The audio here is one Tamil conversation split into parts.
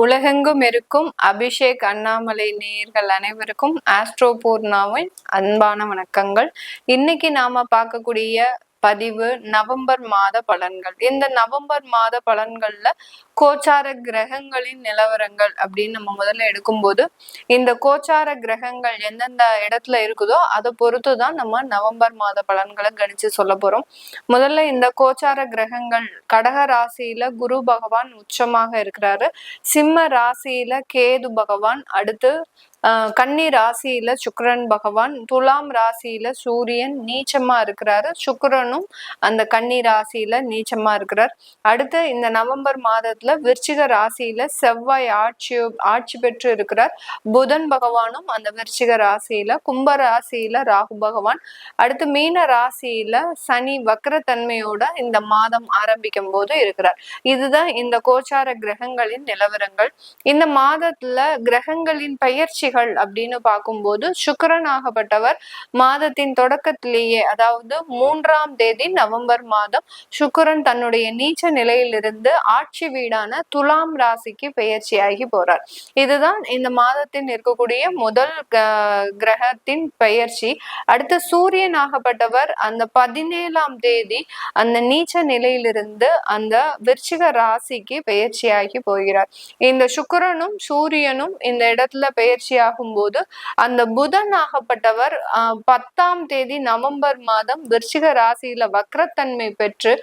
உலகெங்கும் இருக்கும் அபிஷேக் அண்ணாமலை நேயர்கள் அனைவருக்கும் ஆஸ்ட்ரோ பூர்ணாவின் அன்பான வணக்கங்கள். இன்னைக்கு நாம பார்க்கக்கூடிய பதிவு நவம்பர் மாத பலன்கள். இந்த நவம்பர் மாத பலன்கள்ல கோச்சார கிரகங்களின் நிலவரங்கள் அப்படின்னு நம்ம முதல்ல எடுக்கும்போது இந்த கோச்சார கிரகங்கள் எந்தெந்த இடத்துல இருக்குதோ அதை பொறுத்து தான் நம்ம நவம்பர் மாத பலன்களை கணிச்சு சொல்ல போறோம். முதல்ல இந்த கோச்சார கிரகங்கள் கடக ராசியில குரு பகவான் உச்சமாக இருக்கிறாரு. சிம்ம ராசியில கேது பகவான் அடுத்து கன்னி ராசியில சுக்கரன் பகவான் துலாம் ராசியில சூரியன் நீச்சமா இருக்கிறாரு. சுக்கரனும் அந்த கன்னி ராசியில நீச்சமா இருக்கிறார். அடுத்து இந்த நவம்பர் மாதத்துல விருச்சிக ராசியில செவ்வாய் ஆட்சி ஆட்சி பெற்று இருக்கிறார். புதன் பகவானும் அந்த விருச்சிக ராசியில கும்ப ராசியில ராகு பகவான். அடுத்து மீன ராசியில சனி வக்கரத்தன்மையோட இந்த மாதம் ஆரம்பிக்கும் போது இருக்கிறார். இதுதான் இந்த கோச்சார கிரகங்களின் நிலவரங்கள். இந்த மாதத்துல கிரகங்களின் பயிற்சிகள் அப்படின்னு பார்க்கும்போது சுக்கரன் ஆகப்பட்டவர். மாதத்தின் தொடக்கத்திலேயே அதாவது மூன்றாம் தேதி நவம்பர் மாதம் சுக்கரன் தன்னுடைய நீச்ச நிலையிலிருந்து ஆட்சி வீடு வீடான துலாம் ராசிக்கு பெயர்ச்சியாகி போறார். இதுதான் இந்த மாதத்தின் இருக்கக்கூடிய முதல் கிரகத்தின் பெயர்ச்சி. அடுத்து சூரியன் ஆகப்பட்டவர் அந்த பதினேழாம் தேதி அந்த நீச்ச நிலையிலிருந்து அந்த விருச்சிக ராசிக்கு பெயர்ச்சியாகி போகிறார். இந்த சுக்கரனும் சூரியனும் இந்த இடத்துல பெயர்ச்சி ஆகும் போது அந்த புதன் ஆகப்பட்டவர் பத்தாம் தேதி நவம்பர் மாதம் விருச்சிக ராசியில வக்ரத்தன்மை பெற்று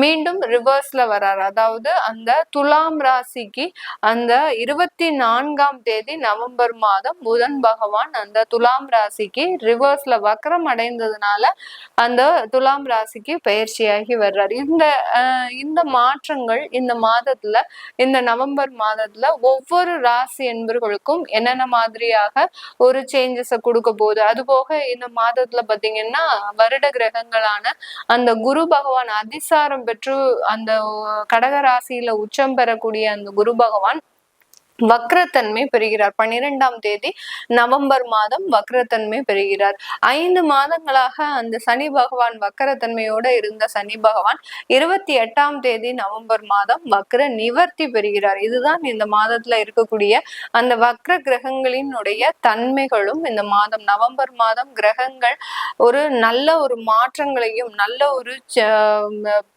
மீண்டும் ரிவர்ஸ்ல வர்றார் அதாவது அந்த துலாம் ராசிக்கு அந்த இருபத்தி நான்காம் தேதி நவம்பர் மாதம் புதன் பகவான் அந்த துலாம் ராசிக்கு ரிவர்ஸ்ல வக்கரம் அடைந்ததுனால அந்த துலாம் ராசிக்கு பயிற்சியாகி வர்றார். இந்த இந்த மாற்றங்கள் இந்த மாதத்துல இந்த நவம்பர் மாதத்துல ஒவ்வொரு ராசி என்பவர்களுக்கும் என்னென்ன மாதிரியாக ஒரு சேஞ்சஸை கொடுக்க போகுது? அது போக இந்த மாதத்துல பாத்தீங்கன்னா வருட கிரகங்களான அந்த குரு பகவான் அதிசாரம் பெற்று அந்த கடக ராசியில உச்சம் பெறக்கூடிய அந்த குரு பகவான் வக்ரத்தன்மை பெறுகிறார். பன்னிரெண்டாம் தேதி நவம்பர் மாதம் வக்ரத்தன்மை பெறுகிறார். ஐந்து மாதங்களாக அந்த சனி பகவான் வக்ரத்தன்மையோட இருந்த சனி பகவான் இருபத்தி எட்டாம் தேதி நவம்பர் மாதம் வக்ர நிவர்த்தி பெறுகிறார். இதுதான் இந்த மாதத்துல இருக்கக்கூடிய அந்த வக்ர கிரகங்களினுடைய தன்மைகளும் இந்த மாதம் நவம்பர் மாதம் கிரகங்கள் ஒரு நல்ல ஒரு மாற்றங்களையும் நல்ல ஒரு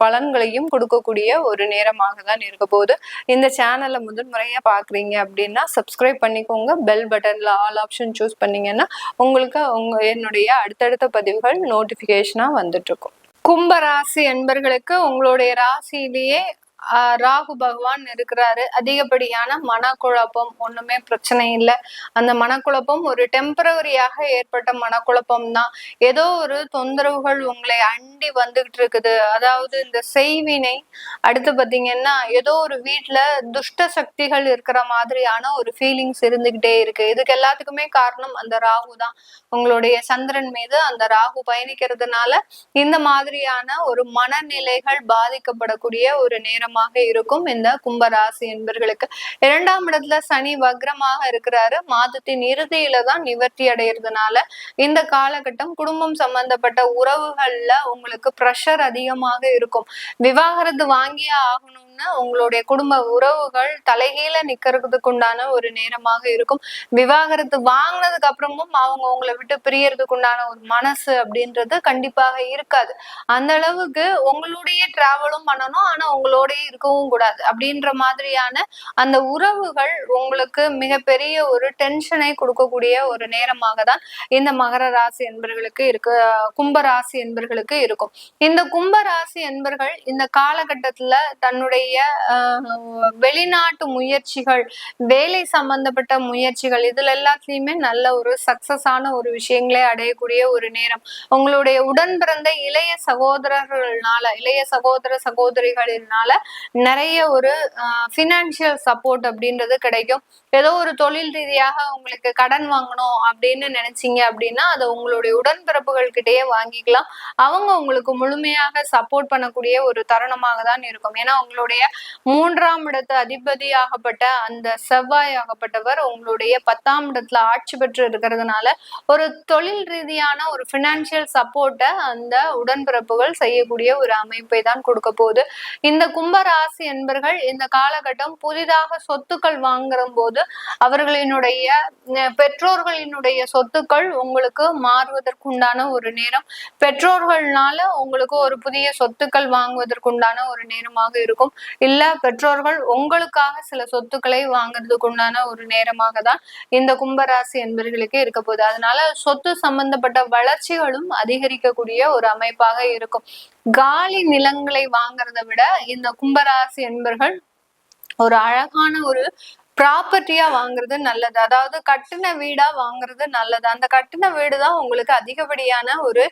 பலன்களையும் கொடுக்கக்கூடிய ஒரு நேரமாக தான் இருக்க போது இந்த சேனலை முதல் முறையா பாக்குறீங்க பண்ணீங்க அப்படின்னா சப்ஸ்கிரைப் பண்ணிக்கோங்க. பெல் பட்டனில் ஆல் ஆப்ஷன் சூஸ் பண்ணீங்கன்னா உங்களுக்கு உங்க என்னுடைய அடுத்தடுத்த பதிவுகள் நோட்டிஃபிகேஷனாக வந்துட்டு இருக்கும் கும்ப ராசி என்பர்களுக்கு உங்களுடைய ராசியிலேயே ராகு பகவான் இருக்கிறாரு. அதிகப்படியான மனக்குழப்பம் ஒண்ணுமே பிரச்சனை இல்லை. அந்த மனக்குழப்பம் ஒரு டெம்பரவரியாக ஏற்பட்ட மனக்குழப்பம் தான். ஏதோ ஒரு தொந்தரவுகள் உங்களை அண்டி வந்துகிட்டு இருக்குது. அதாவது இந்த செய்வினை அடுத்து பாத்தீங்கன்னா ஏதோ ஒரு வீட்டுல துஷ்ட சக்திகள் இருக்கிற மாதிரியான ஒரு ஃபீலிங்ஸ் இருந்துகிட்டே இருக்கு. இதுக்கு எல்லாத்துக்குமே காரணம் அந்த ராகு தான். உங்களுடைய சந்திரன் மீது அந்த ராகு பயணிக்கிறதுனால இந்த மாதிரியான ஒரு மனநிலைகள் பாதிக்கப்படக்கூடிய ஒரு நேரம் நேரமாக இருக்கும். இந்த கும்பராசி என்பர்களுக்கு இரண்டாம் இடத்துல சனி வக்ரமாக இருக்கிறாரு. மாதத்தின் இறுதியில தான் நிவர்த்தி அடைகிறதுனால இந்த காலகட்டம் குடும்பம் சம்பந்தப்பட்ட உறவுகள்ல உங்களுக்கு ப்ரெஷர் அதிகமாக இருக்கும். விவாகரத்து வாங்கியே ஆகணும் உங்களுடைய குடும்ப உறவுகள் தலைகீழ நிக்கிறதுக்கு உண்டான ஒரு நேரமாக இருக்கும். விவாகரத்து வாங்கினதுக்கு அப்புறமும் அவங்க உங்களை விட்டு பிரியறதுக்கு உண்டான ஒரு மனசு அப்படின்றது கண்டிப்பாக இருக்காது. அந்த அளவுக்கு உங்களுடைய டிராவலும் பண்ணணும். ஆனா உங்களுடைய இருக்கவும் கூடாது. அப்படின்ற மாதிரியான அந்த உறவுகள் உங்களுக்கு மிகப்பெரிய ஒரு டென்ஷனை கொடுக்கக்கூடிய ஒரு நேரமாக தான் இந்த மகர ராசி என்பர்களுக்கு இருக்கு கும்ப ராசி என்பர்களுக்கு இருக்கும். இந்த கும்ப ராசி என்பர்கள் இந்த காலகட்டத்துல தன்னுடைய வெளிநாட்டு முயற்சிகள் வேலை சம்பந்தப்பட்ட முயற்சிகள் இதுல எல்லாத்துலயுமே நல்ல ஒரு சக்சஸான ஒரு விஷயங்களே அடையக்கூடிய ஒரு நேரம். உங்களுடைய உடன் பிறந்த இளைய சகோதரர்கள்னால இளைய சகோதர சகோதரிகளினால நிறைய ஒரு ஃபினான்ஷியல் சப்போர்ட் அப்படின்றது கிடைக்கும். ஏதோ ஒரு தொழில் ரீதியாக உங்களுக்கு கடன் வாங்கணும் அப்படின்னு நினைச்சீங்க அப்படின்னா அதை உங்களுடைய உடன்பிறப்புகள் கிட்டேயே வாங்கிக்கலாம். அவங்க உங்களுக்கு முழுமையாக சப்போர்ட் பண்ணக்கூடிய ஒரு தருணமாக தான் இருக்கும். ஏன்னா உங்களுடைய மூன்றாம் இடத்து அதிபதியாகப்பட்ட அந்த செவ்வாய் ஆகப்பட்டவர் உங்களுடைய பத்தாம் இடத்துல ஆட்சி பெற்று இருக்கிறதுனால ஒரு தொழில் ரீதியான ஒரு ஃபினான்ஷியல் சப்போர்ட்டை அந்த உடன்பிறப்புகள் செய்யக்கூடிய ஒரு அமைப்பை தான் கொடுக்க போகுது. இந்த கும்ப கும்பராசி என்பர்கள் இந்த காலகட்டம் புதிதாக சொத்துக்கள் வாங்குற போது அவர்களினுடைய பெற்றோர்களினுடைய சொத்துக்கள் உங்களுக்கு மாறுவதற்குண்டான ஒரு நேரம். பெற்றோர்கள்னால உங்களுக்கு ஒரு புதிய சொத்துக்கள் வாங்குவதற்குண்டான ஒரு நேரமாக இருக்கும். இல்ல பெற்றோர்கள் உங்களுக்காக சில சொத்துக்களை வாங்குறதுக்கு உண்டான ஒரு நேரமாக தான் இந்த கும்பராசி என்பர்களுக்கு இருக்க போகுது. அதனால சொத்து சம்பந்தப்பட்ட வளர்ச்சிகளும் அதிகரிக்கக்கூடிய ஒரு அமைப்பாக இருக்கும். காலி நிலங்களை வாங்குறத விட இந்த கும்பராசி என்பர்கள் ஒரு அழகான ஒரு ப்ராப்பர்ட்டியா வாங்குறது நல்லது. அதாவது கட்டின வீடா வாங்குறது நல்லது. அந்த கட்டின வீடு தான் உங்களுக்கு அதிகப்படியான ஒரு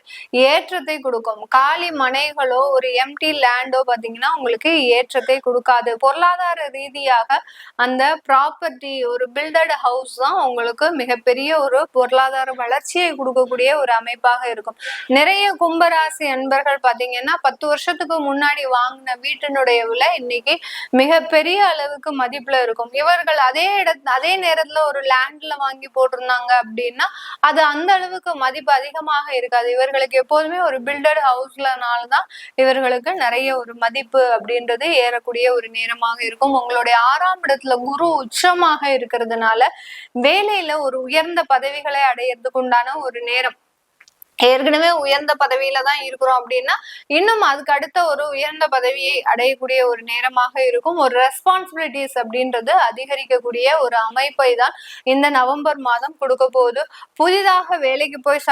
ஏற்றத்தை கொடுக்கும். காலி மனைகளோ ஒரு எம்டி லேண்டோ பார்த்தீங்கன்னா உங்களுக்கு ஏற்றத்தை கொடுக்காது. பொருளாதார ரீதியாக அந்த ப்ராப்பர்ட்டி ஒரு பில்டட் ஹவுஸ் தான் உங்களுக்கு மிகப்பெரிய ஒரு பொருளாதார வளர்ச்சியை கொடுக்கக்கூடிய ஒரு அமைப்பாக இருக்கும். நிறைய கும்பராசி அன்பர்கள் பார்த்தீங்கன்னா பத்து வருஷத்துக்கு முன்னாடி வாங்கின வீட்டினுடைய விலை இன்னைக்கு மிகப்பெரிய அளவுக்கு மதிப்புல இருக்கும். இவர்கள் அதே இடத்து அதே நேரத்துல ஒரு லேண்ட்ல வாங்கி போட்டிருந்தாங்க அப்படின்னா அது அந்த அளவுக்கு மதிப்பு அதிகமாக இருக்காது. இவர்களுக்கு எப்போதுமே ஒரு பில்டட் ஹவுஸ்லனால்தான் இவர்களுக்கு நிறைய ஒரு மதிப்பு அப்படின்றது ஏறக்கூடிய ஒரு நேரமாக இருக்கும். உங்களுடைய ஆறாம் இடத்துல குரு உச்சமாக இருக்கிறதுனால வேலையில ஒரு உயர்ந்த பதவிகளை அடையிறதுக்கு உண்டான ஒரு நேரம் ஏற்கனவே உயர்ந்த பதவியில தான் இருக்கிறோம் அப்படின்னா இன்னும் அதுக்கு அடுத்த ஒரு உயர்ந்த பதவியை அடையக்கூடிய ஒரு நேரமாக இருக்கும். ஒரு ரெஸ்பான்சிபிலிட்டிஸ் அப்படின்றது அதிகரிக்கக்கூடிய ஒரு அமைப்பை தான் இந்த நவம்பர் மாதம் கொடுக்க போகுது. புதிதாக வேலைக்கு போய்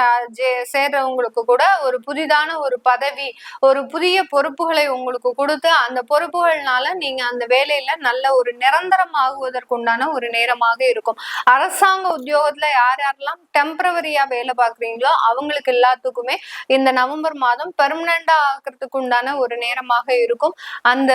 சேர்றவங்களுக்கு கூட ஒரு புதிதான ஒரு பதவி ஒரு புதிய பொறுப்புகளை உங்களுக்கு கொடுத்து அந்த பொறுப்புகள்னால நீங்க அந்த வேலையில நல்ல ஒரு நிரந்தரமாகுவதற்குண்டான ஒரு நேரமாக இருக்கும். அரசாங்க உத்தியோகத்துல யார் யாரெல்லாம் டெம்பரவரியா வேலை பார்க்குறீங்களோ அவங்களுக்கு எல்லாத்துக்குமே இந்த நவம்பர் மாதம் பெர்மனண்டா ஆகிறதுக்கு உண்டான ஒரு நேரமாக இருக்கும். அந்த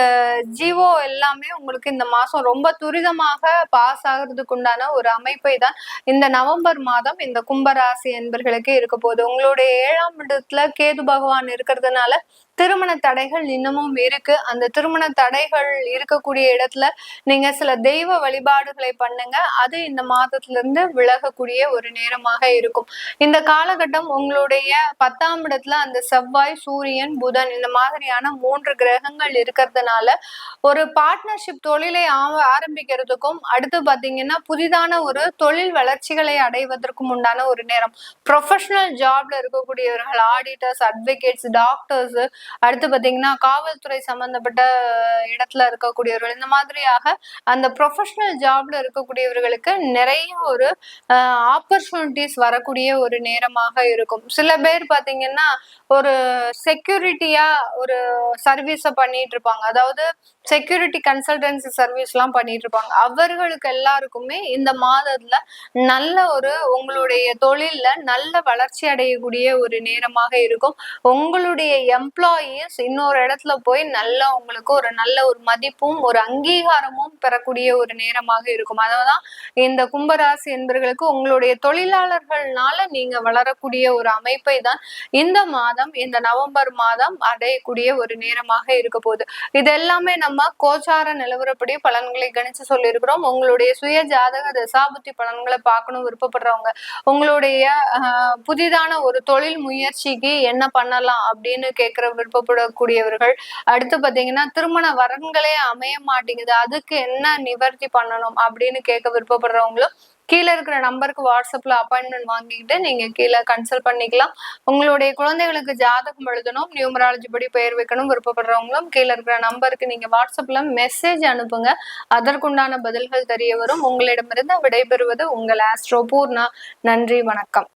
ஜீவோ எல்லாமே உங்களுக்கு இந்த மாசம் ரொம்ப துரிதமாக பாஸ் ஆகிறதுக்கு உண்டான ஒரு அமைப்பை தான் இந்த நவம்பர் மாதம் இந்த கும்பராசி என்பர்களுக்கு இருக்க போகுது. உங்களுடைய ஏழாம் இடத்துல கேது பகவான் இருக்கிறதுனால திருமண தடைகள் இன்னமும் இருக்கு. அந்த திருமண தடைகள் இருக்கக்கூடிய இடத்துல நீங்க சில தெய்வ வழிபாடுகளை பண்ணுங்க. அது இந்த மாதத்துல இருந்து விலகக்கூடிய ஒரு நேரமாக இருக்கும். இந்த காலகட்டம் உங்களுடைய பத்தாம் இடத்துல அந்த செவ்வாய் சூரியன் புதன் இந்த மாதிரியான மூன்று கிரகங்கள் இருக்கிறதுனால ஒரு பார்ட்னர்ஷிப் தொழிலை ஆரம்பிக்கிறதுக்கும் அடுத்து பாத்தீங்கன்னா புதிதான ஒரு தொழில் வளர்ச்சிகளை அடைவதற்கும் உண்டான ஒரு நேரம். ப்ரொஃபஷனல் ஜாப்ல இருக்கக்கூடியவர்கள் ஆடிட்டர்ஸ் அட்வொகேட்ஸ் டாக்டர்ஸ் அடுத்து பாத்தீங்கன்னா காவல்துறை சம்பந்தப்பட்ட இடத்துல இருக்கக்கூடியவர்கள் இந்த மாதிரியாக அந்த ப்ரொஃபஷனல் ஜாப்ல இருக்கக்கூடியவர்களுக்கு நிறைய ஒரு ஆப்பர்ச்சுனிட்டிஸ் வரக்கூடிய ஒரு நேரமாக இருக்கும். சில பேர் பாத்தீங்கன்னா ஒரு செக்யூரிட்டியா ஒரு சர்வீஸ பண்ணிட்டு இருப்பாங்க. அதாவது செக்யூரிட்டி கன்சல்டன்சி சர்வீஸ் எல்லாம் பண்ணிட்டு இருப்பாங்க. அவர்களுக்கு எல்லாருக்குமே இந்த மாதத்துல நல்ல ஒரு உங்களுடைய தொழில்ல நல்ல வளர்ச்சி அடையக்கூடிய ஒரு நேரமாக இருக்கும். உங்களுடைய எம்ப்ளாயீஸ் இன்னொரு இடத்துல போய் நல்ல உங்களுக்கு ஒரு நல்ல ஒரு மதிப்பும் ஒரு அங்கீகாரமும் பெறக்கூடிய ஒரு நேரமாக இருக்கும். அதனாலதான் இந்த கும்பராசி என்பர்களுக்கு உங்களுடைய தொழிலாளர்கள்னால நீங்க வளரக்கூடிய ஒரு அமைப்பை தான் இந்த மாதம் இந்த நவம்பர் மாதம் அடையக்கூடிய ஒரு நேரமாக இருக்க போகுது. இது எல்லாமே நம்ம நம்ம கோச்சார நிலவரப்படி பலன்களை கணிச்சு சொல்லியிருக்கிறோம். உங்களுடைய சுய ஜாதக தசாபுத்தி பலன்களை பார்க்கணும் விருப்பப்படுறவங்க உங்களுடைய புதிதான ஒரு தொழில் முயற்சிக்கு என்ன பண்ணலாம் அப்படின்னு கேட்கிற விருப்பப்படக்கூடியவர்கள் அடுத்து பாத்தீங்கன்னா திருமண வரன்களே அமைய மாட்டேங்குது அதுக்கு என்ன நிவர்த்தி பண்ணணும் அப்படின்னு கேட்க விருப்பப்படுறவங்களும் கீழே இருக்கிற நம்பருக்கு வாட்ஸ்அப்ல அப்பாயின்மெண்ட் வாங்கிக்கிட்டு நீங்க கீழே கன்சல்ட் பண்ணிக்கலாம். உங்களுடைய குழந்தைகளுக்கு ஜாதகம் எழுதணும் நியூமராலஜி படி பெயர் வைக்கணும் விருப்பப்படுறவங்களும் கீழே இருக்கிற நம்பருக்கு நீங்க வாட்ஸ்அப்ல மெசேஜ் அனுப்புங்க. அதற்குண்டான பதில்கள் தெரிய வரும். உங்களிடமிருந்து விடைபெறுவது உங்கள் ஆஸ்ட்ரோ பூர்ணா. நன்றி வணக்கம்.